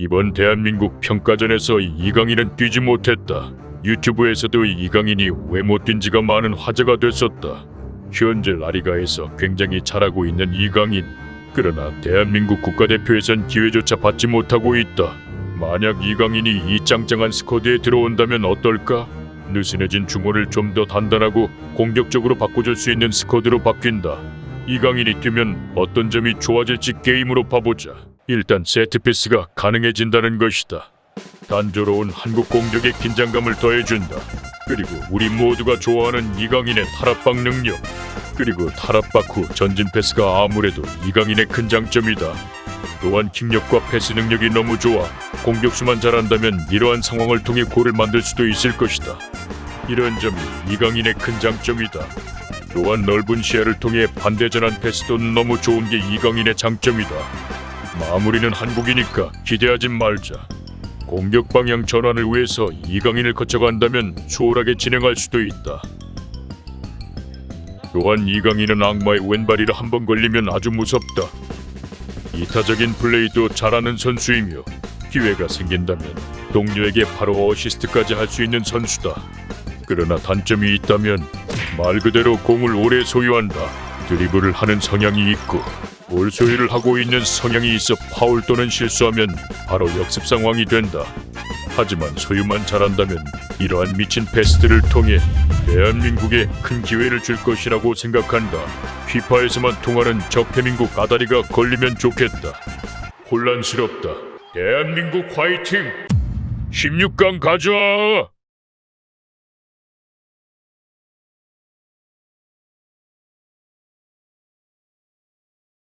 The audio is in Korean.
이번 대한민국 평가전에서 이강인은 뛰지 못했다. 유튜브에서도 이강인이 왜 못 뛴지가 많은 화제가 됐었다. 현재 라리가에서 굉장히 잘하고 있는 이강인. 그러나 대한민국 국가대표에선 기회조차 받지 못하고 있다. 만약 이강인이 이 짱짱한 스쿼드에 들어온다면 어떨까? 느슨해진 중원을 좀 더 단단하고 공격적으로 바꿔줄 수 있는 스쿼드로 바뀐다. 이강인이 뛰면 어떤 점이 좋아질지 게임으로 봐보자. 일단 세트피스가 가능해진다는 것이다. 단조로운 한국 공격의 긴장감을 더해준다. 그리고 우리 모두가 좋아하는 이강인의 탈압박 능력. 그리고 탈압박 후 전진 패스가 아무래도 이강인의 큰 장점이다. 또한 킥력과 패스 능력이 너무 좋아 공격수만 잘한다면 이러한 상황을 통해 골을 만들 수도 있을 것이다. 이런 점이 이강인의 큰 장점이다. 또한 넓은 시야를 통해 반대 전환 패스도 너무 좋은 게 이강인의 장점이다. 마무리는 한국이니까 기대하지 말자. 공격 방향 전환을 위해서 이강인을 거쳐간다면 수월하게 진행할 수도 있다. 또한 이강인은 악마의 왼발이라 한 번 걸리면 아주 무섭다. 이타적인 플레이도 잘하는 선수이며 기회가 생긴다면 동료에게 바로 어시스트까지 할 수 있는 선수다. 그러나 단점이 있다면 말 그대로 공을 오래 소유한다. 드리블을 하는 성향이 있고 볼 소유를 하고 있는 성향이 있어 파울 또는 실수하면 바로 역습 상황이 된다. 하지만 소유만 잘한다면 이러한 미친 패스들을 통해 대한민국에 큰 기회를 줄 것이라고 생각한다. 피파에서만 통하는 적폐민국 아다리가 걸리면 좋겠다. 혼란스럽다. 대한민국 화이팅! 16강 가자!